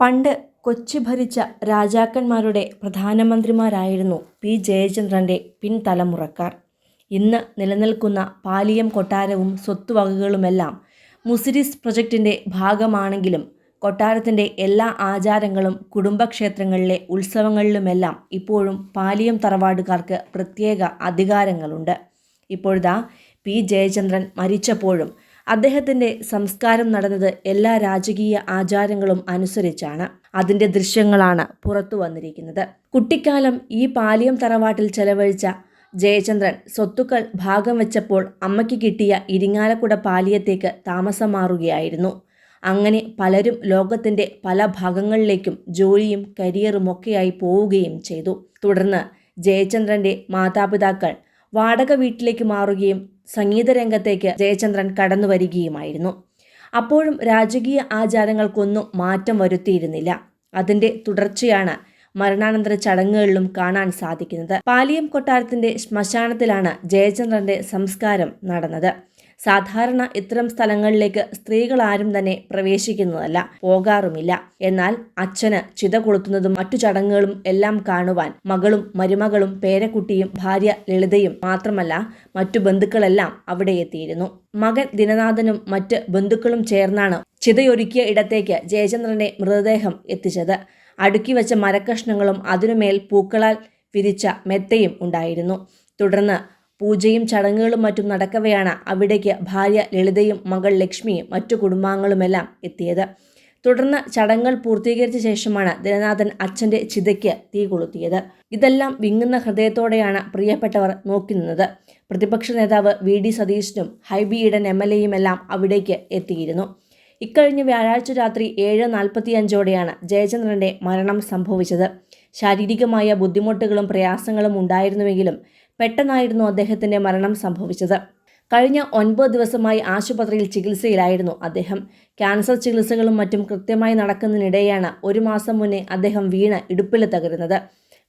പണ്ട് കൊച്ചി ഭരിച്ച രാജാക്കന്മാരുടെ പ്രധാനമന്ത്രിമാരായിരുന്നു പി. ജയചന്ദ്രന്റെ പിൻതലമുറക്കാർ. ഇന്ന് നിലനിൽക്കുന്ന പാലിയം കൊട്ടാരവും സ്വത്തുവകകളുമെല്ലാം മുസിരിസ് പ്രൊജക്റ്റിന്റെ ഭാഗമാണെങ്കിലും കൊട്ടാരത്തിന്റെ എല്ലാ ആചാരങ്ങളും കുടുംബക്ഷേത്രങ്ങളിലെ ഉത്സവങ്ങളിലുമെല്ലാം ഇപ്പോഴും പാലിയം തറവാടുകാർക്ക് പ്രത്യേക അധികാരങ്ങളുണ്ട്. ഇപ്പോഴതാ പി. ജയചന്ദ്രൻ മരിച്ചപ്പോഴും അദ്ദേഹത്തിന്റെ സംസ്കാരം നടന്നത് എല്ലാ രാജകീയ ആചാരങ്ങളും അനുസരിച്ചാണ്. അതിന്റെ ദൃശ്യങ്ങളാണ് പുറത്തു വന്നിരിക്കുന്നത്. കുട്ടിക്കാലം ഈ പാലിയം തറവാട്ടിൽ ചെലവഴിച്ച ജയചന്ദ്രൻ സ്വത്തുക്കൾ ഭാഗം വെച്ചപ്പോൾ അമ്മയ്ക്ക് കിട്ടിയ ഇരിങ്ങാലക്കുട പാലിയത്തേക്ക് താമസം മാറുകയായിരുന്നു അങ്ങനെ പലരും ലോകത്തിന്റെ പല ഭാഗങ്ങളിലേക്കും ജോലിയും കരിയറും ഒക്കെയായി പോവുകയും ചെയ്തു. തുടർന്ന് ജയചന്ദ്രന്റെ മാതാപിതാക്കൾ വാടക വീട്ടിലേക്ക് മാറുകയും സംഗീത രംഗത്തേക്ക് ജയചന്ദ്രൻ കടന്നു വരികയുമായിരുന്നു അപ്പോഴും രാജകീയ ആചാരങ്ങൾക്കൊന്നും മാറ്റം വരുത്തിയിരുന്നില്ല. അതിന്റെ തുടർച്ചയാണ് മരണാനന്തര ചടങ്ങുകളിലും കാണാൻ സാധിക്കുന്നത്. പാലിയം കൊട്ടാരത്തിന്റെ ശ്മശാനത്തിലാണ് ജയചന്ദ്രന്റെ സംസ്കാരം നടന്നത്. സാധാരണ ഇത്തരം സ്ഥലങ്ങളിലേക്ക് സ്ത്രീകൾ ആരും തന്നെ പ്രവേശിക്കുന്നതല്ല പോകാറുമില്ല. എന്നാൽ അച്ഛന് ചിത കൊളുത്തുന്നതും മറ്റു ചടങ്ങുകളും എല്ലാം കാണുവാൻ മകളും മരുമകളും പേരക്കുട്ടിയും ഭാര്യ ലളിതയും മാത്രമല്ല മറ്റു ബന്ധുക്കളെല്ലാം അവിടെ എത്തിയിരുന്നു. മകൻ ദിനനാഥനും മറ്റ് ബന്ധുക്കളും ചേർന്നാണ് ചിതയൊരുക്കിയ ഇടത്തേക്ക് ജയചന്ദ്രന്റെ മൃതദേഹം എത്തിച്ചത്. അടുക്കി വെച്ച മരക്കഷ്ണങ്ങളും അതിനുമേൽ പൂക്കളാൽ വിരിച്ച മെത്തയും ഉണ്ടായിരുന്നു. തുടർന്ന് പൂജയും ചടങ്ങുകളും മറ്റും നടക്കവെയാണ് അവിടേക്ക് ഭാര്യ ലളിതയും മകൾ ലക്ഷ്മിയും മറ്റു കുടുംബാംഗങ്ങളുമെല്ലാം എത്തിയത്. തുടർന്ന് ചടങ്ങുകൾ പൂർത്തീകരിച്ച ശേഷമാണ് ദിനനാഥൻ അച്ഛന്റെ ചിതയ്ക്ക് തീ കൊളുത്തിയത്. ഇതെല്ലാം വിങ്ങുന്ന ഹൃദയത്തോടെയാണ് പ്രിയപ്പെട്ടവർ നോക്കി നിന്നത്. പ്രതിപക്ഷ നേതാവ് വി ഡി സതീശനും ഹൈബി ഈഡൻ എം എൽ എയുമെല്ലാം അവിടേക്ക് എത്തിയിരുന്നു. ഇക്കഴിഞ്ഞ വ്യാഴാഴ്ച രാത്രി ഏഴ് നാൽപ്പത്തിയഞ്ചോടെയാണ് ജയചന്ദ്രന്റെ മരണം സംഭവിച്ചത്. ശാരീരികമായ ബുദ്ധിമുട്ടുകളും പ്രയാസങ്ങളും ഉണ്ടായിരുന്നുവെങ്കിലും പെട്ടെന്നായിരുന്നു അദ്ദേഹത്തിന്റെ മരണം സംഭവിച്ചത്. കഴിഞ്ഞ ഒൻപത് ദിവസമായി ആശുപത്രിയിൽ ചികിത്സയിലായിരുന്നു അദ്ദേഹം. ക്യാൻസർ ചികിത്സകളും മറ്റും കൃത്യമായി നടക്കുന്നതിനിടെയാണ് ഒരു മാസം മുന്നേ അദ്ദേഹം വീണ് ഇടുപ്പിൽ തകരുന്നത്.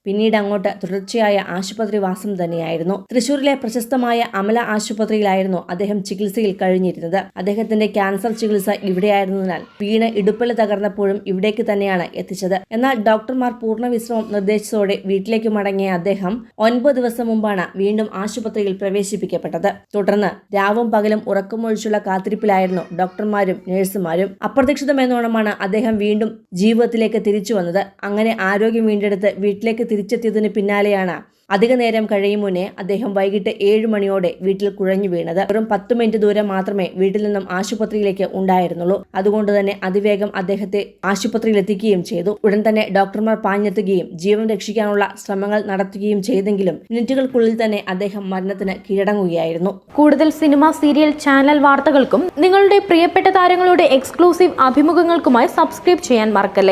പിന്നീട് അങ്ങോട്ട് തുടർച്ചയായ ആശുപത്രി വാസം തന്നെയായിരുന്നു. തൃശൂരിലെ പ്രശസ്തമായ അമല ആശുപത്രിയിലായിരുന്നു അദ്ദേഹം ചികിത്സയിൽ കഴിഞ്ഞിരുന്നത്. അദ്ദേഹത്തിന്റെ ക്യാൻസർ ചികിത്സ ഇവിടെയായിരുന്നതിനാൽ വീണ് ഇടുപ്പൽ തകർന്നപ്പോഴും ഇവിടേക്ക് തന്നെയാണ് എത്തിച്ചത്. എന്നാൽ ഡോക്ടർമാർ പൂർണ വിശ്രമം നിർദ്ദേശിച്ചതോടെ വീട്ടിലേക്ക് മടങ്ങിയ അദ്ദേഹം ഒൻപത് ദിവസം മുമ്പാണ് വീണ്ടും ആശുപത്രിയിൽ പ്രവേശിപ്പിക്കപ്പെട്ടത്. തുടർന്ന് രാവും പകലും ഉറക്കമൊഴിച്ചുള്ള കാത്തിരിപ്പിലായിരുന്നു ഡോക്ടർമാരും നഴ്സുമാരും. അപ്രതീക്ഷിതമെന്നോണമാണ് അദ്ദേഹം വീണ്ടും ജീവിതത്തിലേക്ക് തിരിച്ചു വന്നത്. അങ്ങനെ ആരോഗ്യം വീണ്ടെടുത്ത് വീട്ടിലേക്ക് തിരിച്ചെത്തിയതിന് പിന്നാലെയാണ് അധിക നേരം കഴിയും മുന്നേ അദ്ദേഹം വൈകിട്ട് ഏഴ് മണിയോടെ വീട്ടിൽ കുഴഞ്ഞു വീണത്. വെറും പത്ത് മിനിറ്റ് ദൂരം മാത്രമേ വീട്ടിൽ നിന്നും ആശുപത്രിയിലേക്ക് ഉണ്ടായിരുന്നുള്ളൂ. അതുകൊണ്ട് തന്നെ അതിവേഗം അദ്ദേഹത്തെ ആശുപത്രിയിൽ എത്തിക്കുകയും ചെയ്തു. ഉടൻ തന്നെ ഡോക്ടർമാർ പാഞ്ഞെത്തുകയും ജീവൻ രക്ഷിക്കാനുള്ള ശ്രമങ്ങൾ നടത്തുകയും ചെയ്തെങ്കിലും മിനിറ്റുകൾക്കുള്ളിൽ തന്നെ അദ്ദേഹം മരണത്തിന് കീഴടങ്ങുകയായിരുന്നു. കൂടുതൽ സിനിമ സീരിയൽ ചാനൽ വാർത്തകൾക്കും നിങ്ങളുടെ പ്രിയപ്പെട്ട താരങ്ങളുടെ എക്സ്ക്ലൂസീവ് അഭിമുഖങ്ങൾക്കുമായി സബ്സ്ക്രൈബ് ചെയ്യാൻ മറക്കല്ലേ?